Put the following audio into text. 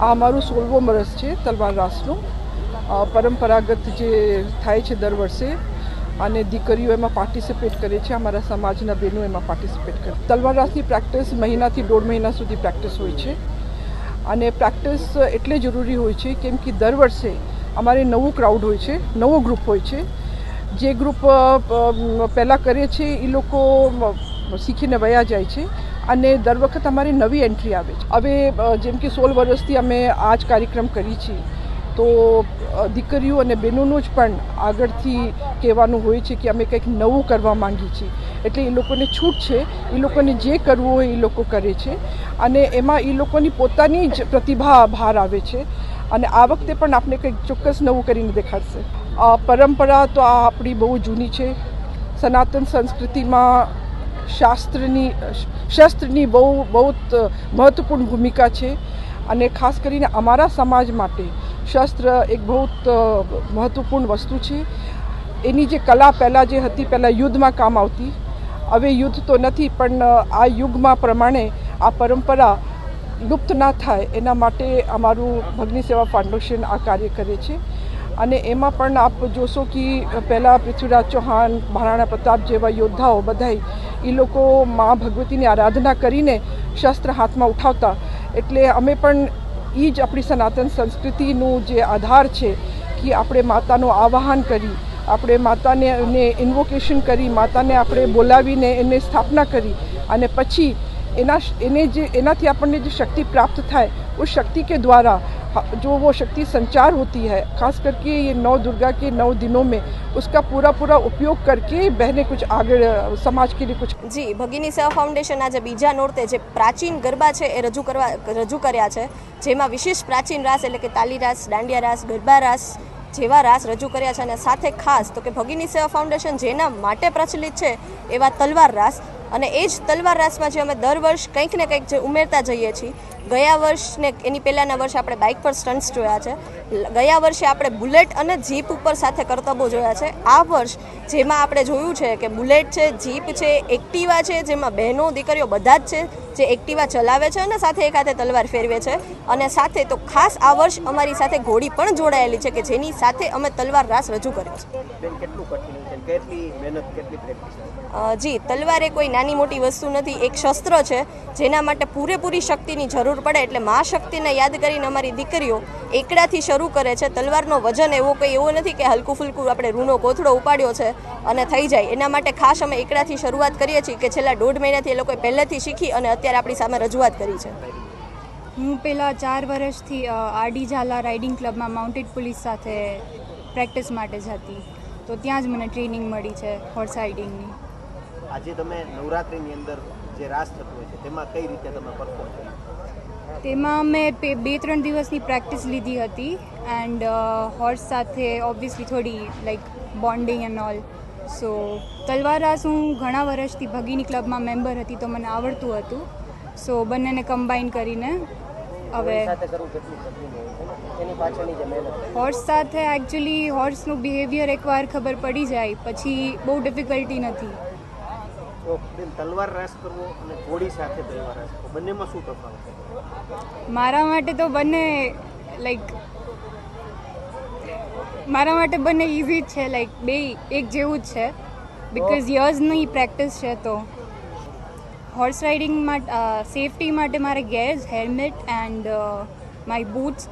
આ અમારું સોળવો વર્ષ છે, તલવાર રાસનું. પરંપરાગત જે થાય છે દર વર્ષે, અને દીકરીઓ એમાં પાર્ટિસિપેટ કરે છે, અમારા સમાજના બહેનો એમાં પાર્ટિસિપેટ કરે. તલવાર રાસની પ્રેક્ટિસ મહિનાથી દોઢ મહિના સુધી પ્રેક્ટિસ હોય છે. અને પ્રેક્ટિસ એટલે જરૂરી હોય છે, કેમ કે દર વર્ષે અમારે નવું ક્રાઉડ હોય છે, નવો ગ્રુપ હોય છે. જે ગ્રુપ પહેલાં કરે છે એ લોકો શીખીને વયા જાય છે. અને દર વખત અમારી નવી એન્ટ્રી આવે છે. હવે જેમ કે સોળ વર્ષથી અમે આ જ કાર્યક્રમ કરી છીએ, તો દીકરીઓ અને બહેનોનું જ પણ આગળથી કહેવાનું હોય છે કે અમે કંઈક નવું કરવા માંગીએ છીએ. એટલે એ લોકોને છૂટ છે, એ લોકોને જે કરવું હોય એ લોકો કરે છે. અને એમાં એ લોકોની પોતાની જ પ્રતિભા બહાર આવે છે. અને આ વખતે પણ આપણે કંઈક ચોક્કસ નવું કરીને દેખાડશે. પરંપરા તો આ આપણી બહુ જૂની છે. સનાતન સંસ્કૃતિમાં શાસ્ત્રની, શસ્ત્રની બહુ બહુ મહત્વપૂર્ણ ભૂમિકા છે. અને ખાસ કરીને અમારા સમાજ માટે શસ્ત્ર એક બહુ મહત્વપૂર્ણ વસ્તુ છે. એની જે કલા પહેલાં જે હતી, પહેલાં યુદ્ધમાં કામ આવતી. હવે યુદ્ધ તો નથી, પણ આ યુગમાં પ્રમાણે આ પરંપરા લુપ્ત ના થાય. એના માટે અમારું ભગની સેવા ફાઉન્ડેશન આ કાર્ય કરે છે. અને એમાં પણ આપ જોશો કે પહેલાં પૃથ્વીરાજ ચૌહાણ, મહારાણા પ્રતાપ જેવા યોદ્ધાઓ બધાય એ લોકો મા ભગવતીની આરાધના કરીને શસ્ત્ર હાથમાં ઉઠાવતા. એટલે અમે પણ એ જ આપણી સનાતન સંસ્કૃતિનું જે આધાર છે કે આપણે માતાનું આવાહન કરી, આપણે માતાને એને ઇન્વોકેશન કરી, માતાને આપણે બોલાવીને એને સ્થાપના કરી અને પછી એના એને જે, એનાથી આપણને જે શક્તિ પ્રાપ્ત થાય એ શક્તિ કે દ્વારા जो वो शक्ति संचार होती है खास करके ये नौ दुर्गा के नौ दिनों में उसका पूरा पूरा उपयोग करके बहनें कुछ आगे समाज के लिए कुछ જી ભગીની સેવા ફાઉન્ડેશન આજે બીજા નોરતે જે પ્રાચીન ગરબા છે એ રજૂ કરવા રજૂ કર્યા છે જેમાં વિશિષ્ટ પ્રાચીન રાસ એટલે કે તાલી રાસ દાંડિયા રાસ ગરબા રાસ જેવા રાસ રજૂ કર્યા છે અને સાથે ખાસ તો કે ભગીની સેવા ફાઉન્ડેશન જેના માટે પ્રચલિત છે એવા તલવાર રાસ અને એ જ તલવાર રાસમાં જે અમે દર વર્ષ કંઈક ને કંઈક જે ઉમેરતા જઈએ છીએ, ગયા વર્ષને એની પહેલાંના વર્ષે આપણે બાઇક પર સ્ટન્ટ્સ જોયા છે. ગયા વર્ષે આપણે બુલેટ અને જીપ ઉપર સાથે કરતબો જોયા છે. આ વર્ષ જેમાં આપણે જોયું છે કે બુલેટ છે જીપ છે, એક્ટિવા છે, જેમાં બહેનો, દીકરીઓ બધા જ છે, જે એક્ટિવા ચલાવે છે અને સાથે એક હાથે તલવાર ફેરવે છે. અને સાથે તો ખાસ આ વર્ષ અમારી સાથે ઘોડી પણ જોડાયેલી છે કે જેની સાથે અમે તલવાર રાસ રજૂ કર્યો છે. કેટલું મહેનત કેટલી પ્રેક્ટિસ જી તલવાર એ કોઈ નાની મોટી વસ્તુ નથી એક શસ્ત્ર છે જેના માટે પૂરેપૂરી શક્તિની જરૂર પડે એટલે મા શક્તિને યાદ કરીને અમારી દીકરીઓ એકડાથી શરૂ કરે છે. તલવારનો વજન એવો કંઈ એવો નથી કે હલકું ફુલકું આપણે રૂનો કોથળો ઉપાડ્યો છે અને થઈ જાય. એના માટે ખાસ અમે એકડાથી શરૂઆત કરીએ છીએ કે છેલ્લા દોઢ મહિનાથી એ લોકોએ પહેલેથી શીખી અને અત્યારે આપણી સામે રજૂઆત કરી છે. હું પહેલાં ચાર વર્ષથી આરડી ઝાલા રાઇડિંગ ક્લબમાં માઉન્ટેડ પોલીસ સાથે પ્રેક્ટિસ માટે જ હતી તો ત્યાં જ મને ટ્રેનિંગ મળી છે હોર્સ રાઇડિંગની આજે તમે નવરાત્રિની અંદર જે રાસ થતું હોય છે તેમાં કઈ રીતે તમે પરફોર્મ કર્યું? તેમાં મેં બે ત્રણ દિવસની પ્રેક્ટિસ લીધી હતી એન્ડ હોર્સ સાથે ઓબ્વિયસલી થોડી like bonding and all so તલવાર રાસ હું ઘણા વર્ષથી ભગીની ક્લબમાં મેમ્બર હતી તો મને આવડતું હતું. સો બંનેને કમ્બાઈન કરીને હવે સાથે કરવું કેટલું કઠિન હોય છે ને? એની પાછળની જે મહેનત હોર્સ સાથે એકચ્યુઅલી હોર્સનું બિહેવિયર એકવાર ખબર પડી જાય પછી બહુ ડિફિકલ્ટી નથી. તલવાર રાસ કરવો અને ઘોડી સાથે તલવાર રાસ કરવો બંનેમાં શું તફાવત મારા માટે તો બંને લાઈક મારા માટે બંને ઇઝી જ છે લાઈક બે એક જેવું જ છે. બિકોઝ યર્સની પ્રેક્ટિસ છે તો. હોર્સ રાઇડિંગ સેફટી માટે મારે gears helmet and my boots